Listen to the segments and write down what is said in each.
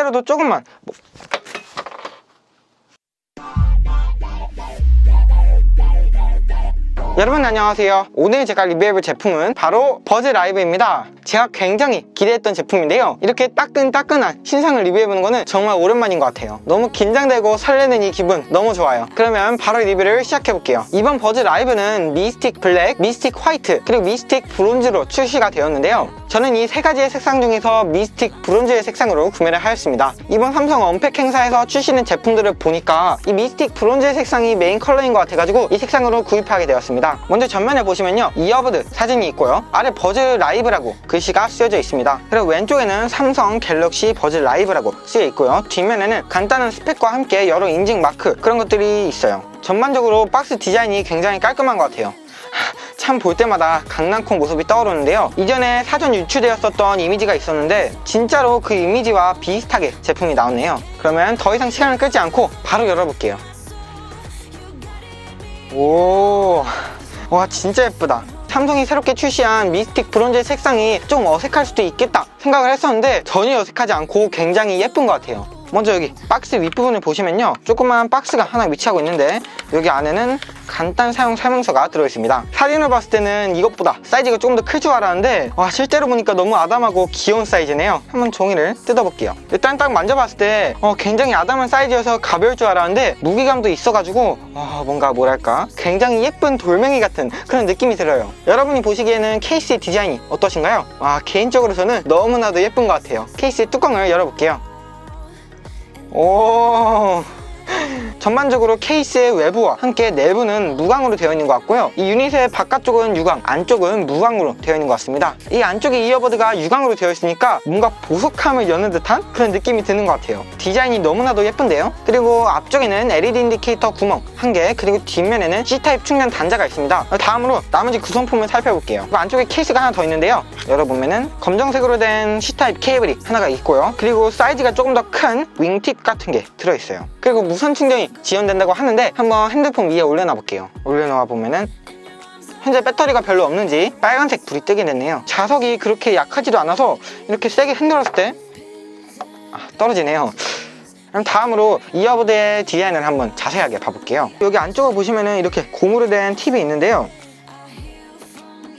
실제로도 조금만. 뭐- 여러분 안녕하세요. 오늘 제가 리뷰해볼 제품은 바로 버즈 라이브입니다. 제가 굉장히 기대했던 제품인데요. 이렇게 따끈따끈한 신상을 리뷰해보는 거는 정말 오랜만인 것 같아요. 너무 긴장되고 설레는 이 기분 너무 좋아요. 그러면 바로 리뷰를 시작해볼게요. 이번 버즈 라이브는 미스틱 블랙, 미스틱 화이트 그리고 미스틱 브론즈로 출시가 되었는데요 저는 이 세 가지의 색상 중에서 미스틱 브론즈의 색상으로 구매를 하였습니다. 이번 삼성 언팩 행사에서 출시된 제품들을 보니까 이 미스틱 브론즈의 색상이 메인 컬러인 것 같아가지고 이 색상으로 구입하게 되었습니다. 먼저 전면에 보시면요 이어버드 사진이 있고요. 아래 버즈 라이브라고 글씨가 쓰여져 있습니다. 그리고 왼쪽에는 삼성 갤럭시 버즈 라이브라고 쓰여 있고요. 뒷면에는 간단한 스펙과 함께 여러 인증 마크 그런 것들이 있어요. 전반적으로 박스 디자인이 굉장히 깔끔한 것 같아요 참 볼 때마다 강낭콩 모습이 떠오르는데요 이전에 사전 유출되었었던 이미지가 있었는데 진짜로 그 이미지와 비슷하게 제품이 나왔네요 그러면 더 이상 시간을 끌지 않고 바로 열어볼게요 오, 와 진짜 예쁘다. 삼성이 새롭게 출시한 미스틱 브론즈 색상이 좀 어색할 수도 있겠다 생각을 했었는데 전혀 어색하지 않고 굉장히 예쁜 것 같아요. 먼저 여기 박스 윗부분을 보시면요. 조그만 박스가 하나 위치하고 있는데 여기 안에는 간단 사용 설명서가 들어있습니다. 사진을 봤을 때는 이것보다 사이즈가 조금 더 클 줄 알았는데 와 실제로 보니까 너무 아담하고 귀여운 사이즈네요. 한번 종이를 뜯어볼게요. 일단 딱 만져봤을 때 어, 굉장히 아담한 사이즈여서 가벼울 줄 알았는데 무게감도 있어가지고 어, 뭔가 뭐랄까? 굉장히 예쁜 돌멩이 같은 그런 느낌이 들어요. 여러분이 보시기에는 케이스의 디자인이 어떠신가요? 와 개인적으로 저는 너무나도 예쁜 것 같아요. 케이스의 뚜껑을 열어볼게요 오 전반적으로 케이스의 외부와 함께 내부는 무광으로 되어 있는 것 같고요. 이 유닛의 바깥쪽은 유광 안쪽은 무광으로 되어 있는 것 같습니다. 이 안쪽에 이어버드가 유광으로 되어 있으니까 뭔가 보석함을 여는 듯한 그런 느낌이 드는 것 같아요. 디자인이 너무나도 예쁜데요? 그리고 앞쪽에는 LED 인디케이터 구멍 한 개 그리고 뒷면에는 C타입 충전 단자가 있습니다. 다음으로 나머지 구성품을 살펴볼게요. 안쪽에 케이스가 하나 더 있는데요. 열어보면은 검정색으로 된 C타입 케이블이 하나가 있고요. 그리고 사이즈가 조금 더 큰 윙팁 같은 게 들어있어요. 그리고 무선 충전이 지원된다고 하는데 한번 핸드폰 위에 올려놔 볼게요. 올려놓아 보면은 현재 배터리가 별로 없는지 빨간색 불이 뜨게 됐네요. 자석이 그렇게 약하지도 않아서 이렇게 세게 흔들었을 때 아, 떨어지네요. 그럼 다음으로 이어버드의 디자인을 한번 자세하게 봐볼게요. 여기 안쪽을 보시면은 이렇게 고무로 된 팁이 있는데요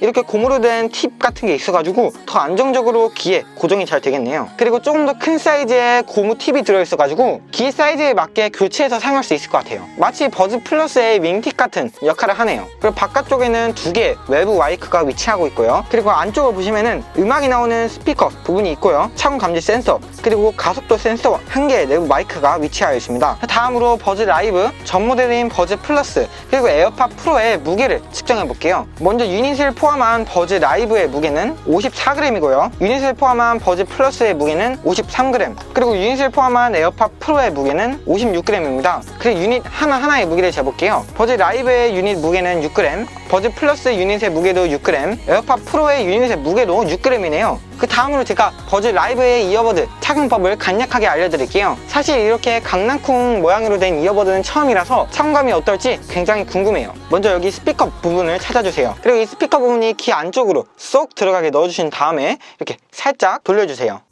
이렇게 고무로 된 팁 같은 게 있어가지고 더 안정적으로 귀에 고정이 잘 되겠네요. 그리고 조금 더 큰 사이즈의 고무 팁이 들어있어가지고 귀 사이즈에 맞게 교체해서 사용할 수 있을 것 같아요. 마치 버즈 플러스의 윙팁 같은 역할을 하네요. 그리고 바깥쪽에는 두 개의 외부 마이크가 위치하고 있고요. 그리고 안쪽을 보시면은 음악이 나오는 스피커 부분이 있고요. 차원 감지 센서 그리고 가속도 센서와 한 개의 내부 마이크가 위치하여 있습니다. 다음으로 버즈 라이브 전 모델인 버즈 플러스 그리고 에어팟 프로의 무게를 측정해 볼게요. 먼저 유닛을 포함 한 버즈 라이브의 무게는 54g이고요. 유닛을 포함한 버즈 플러스의 무게는 53g 그리고 유닛을 포함한 에어팟 프로의 무게는 56g입니다. 그리고 유닛 하나하나의 무게를 재볼게요. 버즈 라이브의 유닛 무게는 6g 버즈 플러스 유닛의 무게도 6g 에어팟 프로의 유닛의 무게도 6g이네요 그 다음으로 제가 버즈 라이브의 이어버드 착용법을 간략하게 알려드릴게요. 사실 이렇게 강낭콩 모양으로 된 이어버드는 처음이라서 착용감이 어떨지 굉장히 궁금해요. 먼저 여기 스피커 부분을 찾아주세요. 그리고 이 스피커 부분이 귀 안쪽으로 쏙 들어가게 넣어주신 다음에 이렇게 살짝 돌려주세요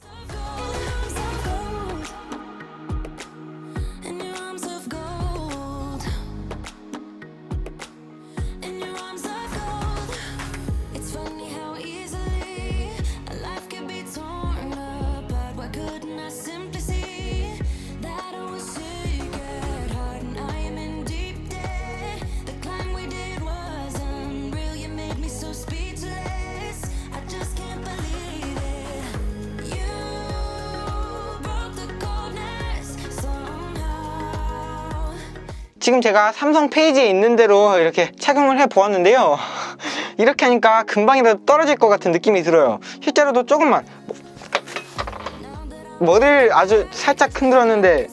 지금 제가 삼성 페이지에 있는 대로 이렇게 착용을 해 보았는데요. 이렇게 하니까 금방이라도 떨어질 것 같은 느낌이 들어요. 실제로도 조금만. 머리를 아주 살짝 흔들었는데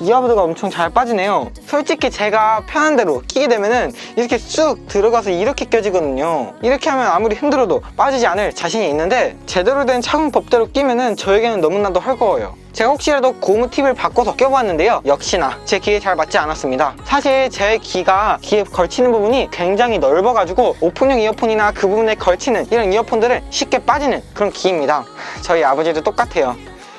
이어버드가 엄청 잘 빠지네요. 솔직히 제가 편한 대로 끼게 되면은 이렇게 쑥 들어가서 이렇게 껴지거든요. 이렇게 하면 아무리 흔들어도 빠지지 않을 자신이 있는데 제대로 된 착용법대로 끼면은 저에게는 너무나도 헐거워요. 제가 혹시라도 고무 팁을 바꿔서 껴보았는데요. 역시나 제 귀에 잘 맞지 않았습니다. 사실 제 귀가 귀에 걸치는 부분이 굉장히 넓어가지고 오픈형 이어폰이나 그 부분에 걸치는 이런 이어폰들은 쉽게 빠지는 그런 귀입니다. 저희 아버지도 똑같아요.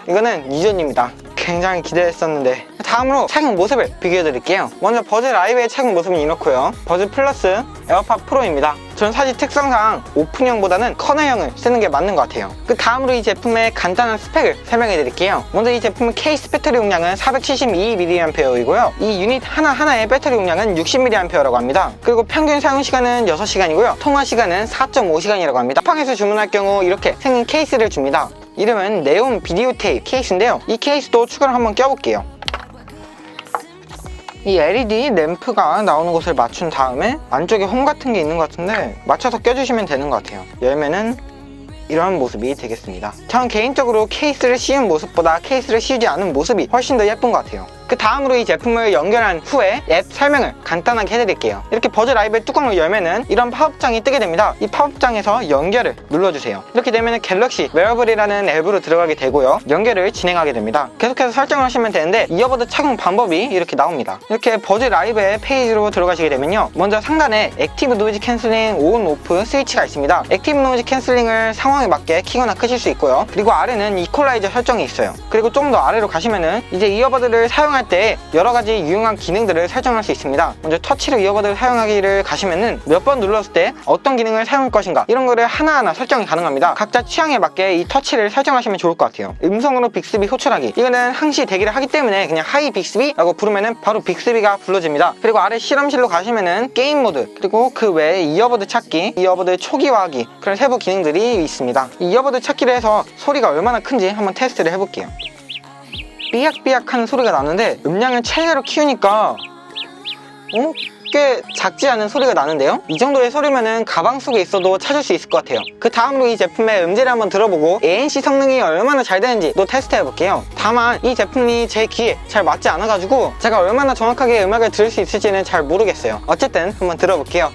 이거는 유전입니다 굉장히 기대했었는데 다음으로 착용 모습을 비교해 드릴게요. 먼저 버즈 라이브의 착용 모습은 이렇고요. 버즈 플러스 에어팟 프로입니다. 저는 사실 특성상 오픈형보다는 커널형을 쓰는 게 맞는 것 같아요. 그 다음으로 이 제품의 간단한 스펙을 설명해 드릴게요. 먼저 이 제품의 케이스 배터리 용량은 472mAh이고요. 이 유닛 하나하나의 배터리 용량은 60mAh라고 합니다. 그리고 평균 사용 시간은 6시간이고요. 통화 시간은 4.5시간이라고 합니다. 쿠팡에서 주문할 경우 이렇게 생긴 케이스를 줍니다 이름은 네온 비디오 테이프 케이스인데요. 이 케이스도 추가로 한번 껴볼게요. 이 LED 램프가 나오는 곳을 맞춘 다음에 안쪽에 홈 같은 게 있는 것 같은데 맞춰서 껴주시면 되는 것 같아요. 열면은 이런 모습이 되겠습니다. 전 개인적으로 케이스를 씌운 모습보다 케이스를 씌우지 않은 모습이 훨씬 더 예쁜 것 같아요 그 다음으로 이 제품을 연결한 후에 앱 설명을 간단하게 해드릴게요. 이렇게 버즈 라이브 뚜껑을 열면은 이런 팝업장이 뜨게 됩니다. 이 팝업장에서 연결을 눌러주세요. 이렇게 되면은 갤럭시 웨어블이라는 앱으로 들어가게 되고요. 연결을 진행하게 됩니다. 계속해서 설정을 하시면 되는데 이어버드 착용 방법이 이렇게 나옵니다. 이렇게 버즈 라이브의 페이지로 들어가시게 되면요. 먼저 상단에 액티브 노이즈 캔슬링 온 오프 스위치가 있습니다. 액티브 노이즈 캔슬링을 상황에 맞게 키거나 끄실 수 있고요. 그리고 아래는 이퀄라이저 설정이 있어요. 그리고 좀 더 아래로 가시면은 이제 이어버드를 사용 할 때 여러 가지 유용한 기능들을 설정할 수 있습니다. 먼저 터치로 이어버드를 사용하기를 가시면은 몇 번 눌렀을 때 어떤 기능을 사용할 것인가 이런 거를 하나하나 설정이 가능합니다. 각자 취향에 맞게 이 터치를 설정하시면 좋을 것 같아요. 음성으로 빅스비 호출하기. 이거는 항시 대기를 하기 때문에 그냥 하이 빅스비라고 부르면은 바로 빅스비가 불러집니다. 그리고 아래 실험실로 가시면은 게임 모드 그리고 그 외에 이어버드 찾기 이어버드 초기화하기 그런 세부 기능들이 있습니다. 이 이어버드 찾기를 해서 소리가 얼마나 큰지 한번 테스트를 해볼게요 삐약삐약 하는 소리가 나는데 음량을 최대로 키우니까 어? 꽤 작지 않은 소리가 나는데요? 이 정도의 소리면은 가방 속에 있어도 찾을 수 있을 것 같아요 그 다음으로 이 제품의 음질을 한번 들어보고 ANC 성능이 얼마나 잘 되는지 또 테스트 해볼게요 다만 이 제품이 제 귀에 잘 맞지 않아가지고 제가 얼마나 정확하게 음악을 들을 수 있을지는 잘 모르겠어요 어쨌든 한번 들어볼게요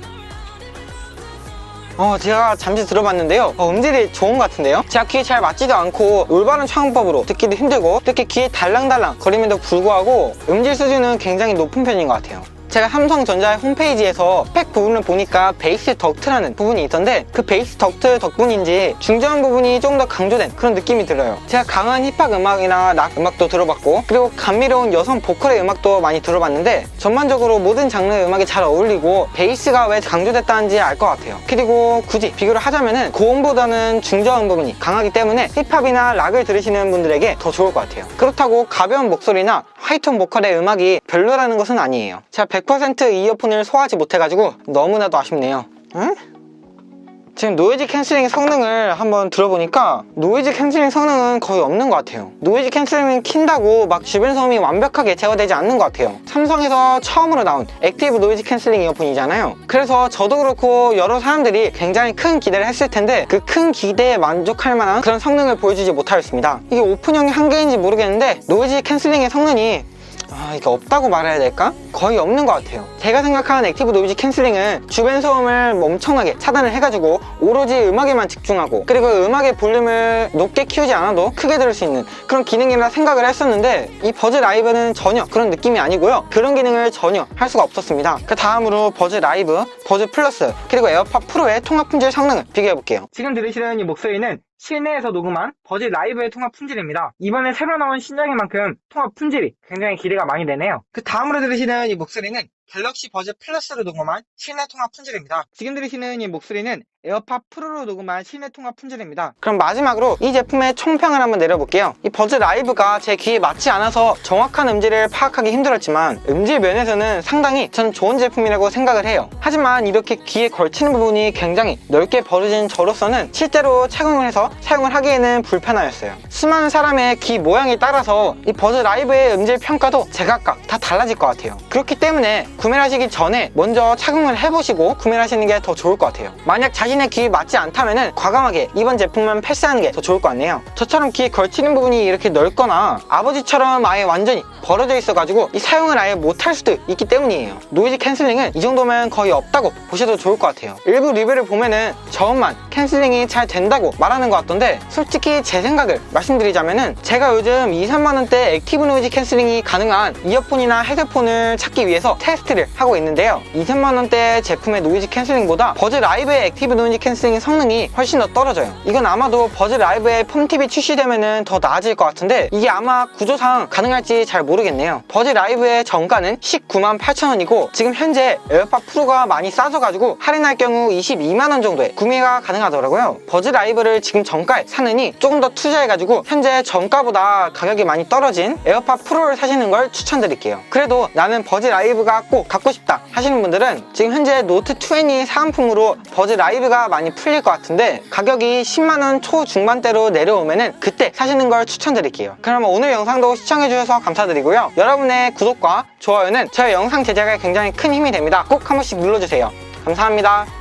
어, 제가 잠시 들어봤는데요. 어, 음질이 좋은 것 같은데요? 제가 귀에 잘 맞지도 않고 올바른 차용법으로 듣기도 힘들고 특히 귀에 달랑달랑 거림에도 불구하고 음질 수준은 굉장히 높은 편인 것 같아요. 제가 삼성전자의 홈페이지에서 스펙 부분을 보니까 베이스 덕트라는 부분이 있던데 그 베이스 덕트 덕분인지 중저음 부분이 좀 더 강조된 그런 느낌이 들어요. 제가 강한 힙합 음악이나 락 음악도 들어봤고 그리고 감미로운 여성 보컬의 음악도 많이 들어봤는데 전반적으로 모든 장르의 음악이 잘 어울리고 베이스가 왜 강조됐다는지 알 것 같아요. 그리고 굳이 비교를 하자면은 고음보다는 중저음 부분이 강하기 때문에 힙합이나 락을 들으시는 분들에게 더 좋을 것 같아요. 그렇다고 가벼운 목소리나 하이톤 보컬의 음악이 별로라는 것은 아니에요 제가 100% 이어폰을 소화하지 못해가지고 너무나도 아쉽네요 응? 지금 노이즈 캔슬링 성능을 한번 들어보니까 노이즈 캔슬링 성능은 거의 없는 것 같아요. 노이즈 캔슬링 킨다고 막 주변 소음이 완벽하게 제어되지 않는 것 같아요. 삼성에서 처음으로 나온 액티브 노이즈 캔슬링 이어폰이잖아요. 그래서 저도 그렇고 여러 사람들이 굉장히 큰 기대를 했을 텐데 그 큰 기대에 만족할 만한 그런 성능을 보여주지 못하였습니다. 이게 오픈형의 한계인지 모르겠는데 노이즈 캔슬링의 성능이 아 이게 없다고 말해야 될까? 거의 없는 것 같아요. 제가 생각하는 액티브 노이즈 캔슬링은 주변 소음을 엄청나게 차단을 해가지고 오로지 음악에만 집중하고 그리고 음악의 볼륨을 높게 키우지 않아도 크게 들을 수 있는 그런 기능이라 생각을 했었는데 이 버즈 라이브는 전혀 그런 느낌이 아니고요. 그런 기능을 전혀 할 수가 없었습니다. 그 다음으로 버즈 라이브, 버즈 플러스 그리고 에어팟 프로의 통합 품질 성능을 비교해 볼게요. 지금 들으시는 이 목소리는 실내에서 녹음한 버즈 라이브의 통합 품질입니다. 이번에 새로 나온 신작인 만큼 통합 품질이 굉장히 기대가 많이 되네요. 그 다음으로 들으시는 이 목소리는 갤럭시 버즈 플러스로 녹음한 실내 통합 품질입니다. 지금 들으시는 이 목소리는 에어팟 프로로 녹음한 실내 통합 품질입니다. 그럼 마지막으로 이 제품의 총평을 한번 내려볼게요. 이 버즈 라이브가 제 귀에 맞지 않아서 정확한 음질을 파악하기 힘들었지만 음질 면에서는 상당히 전 좋은 제품이라고 생각을 해요. 하지만 이렇게 귀에 걸치는 부분이 굉장히 넓게 벌어진 저로서는 실제로 착용을 해서 사용을 하기에는 불편하였어요. 수많은 사람의 귀 모양에 따라서 이 버즈 라이브의 음질 평가도 제각각 다 달라질 것 같아요. 그렇기 때문에 구매를 하시기 전에 먼저 착용을 해보시고 구매를 하시는 게 더 좋을 것 같아요. 만약 자신의 귀에 맞지 않다면 과감하게 이번 제품만 패스하는 게 더 좋을 것 같네요. 저처럼 귀에 걸치는 부분이 이렇게 넓거나 아버지처럼 아예 완전히 벌어져 있어가지고 이 사용을 아예 못할 수도 있기 때문이에요. 노이즈 캔슬링은 이 정도면 거의 없다고 보셔도 좋을 것 같아요. 일부 리뷰를 보면은 저음만 캔슬링이 잘 된다고 말하는 것 같던데 솔직히 제 생각을 말씀드리자면은 제가 요즘 2, 3만원대 액티브 노이즈 캔슬링이 가능한 이어폰이나 헤드폰을 찾기 위해서 테스트 테스트를 하고 있는데요. 2, 3만원대 제품의 노이즈 캔슬링보다 버즈 라이브의 액티브 노이즈 캔슬링 성능이 훨씬 더 떨어져요. 이건 아마도 버즈 라이브의 폼팁이 출시되면 더 나아질 것 같은데 이게 아마 구조상 가능할지 잘 모르겠네요. 버즈 라이브의 정가는 19만 8천원이고 지금 현재 에어팟 프로가 많이 싸져가지고 할인할 경우 22만원 정도에 구매가 가능하더라고요. 버즈 라이브를 지금 정가에 사느니 조금 더 투자해가지고 현재 정가보다 가격이 많이 떨어진 에어팟 프로를 사시는 걸 추천드릴게요. 그래도 나는 버즈 라이브가 꼭 갖고 싶다 하시는 분들은 지금 현재 노트 20 사은품으로 버즈 라이브가 많이 풀릴 것 같은데 가격이 10만원 초중반대로 내려오면 은 그때 사시는 걸 추천드릴게요. 그럼 오늘 영상도 시청해주셔서 감사드리고요. 여러분의 구독과 좋아요는 저의 영상 제작에 굉장히 큰 힘이 됩니다. 꼭 한 번씩 눌러주세요. 감사합니다